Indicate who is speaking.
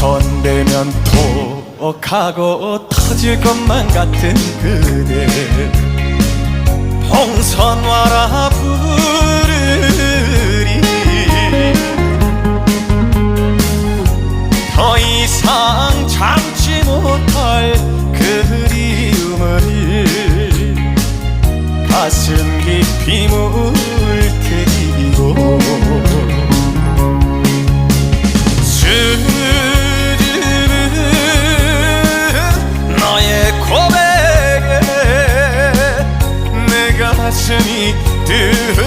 Speaker 1: 손대면 톡하고 터질 것만 같은 그대. 봉선화라 부르리. 더 이상 참지 못할 그리움을 가슴 깊이 물 가슴이 뜨거워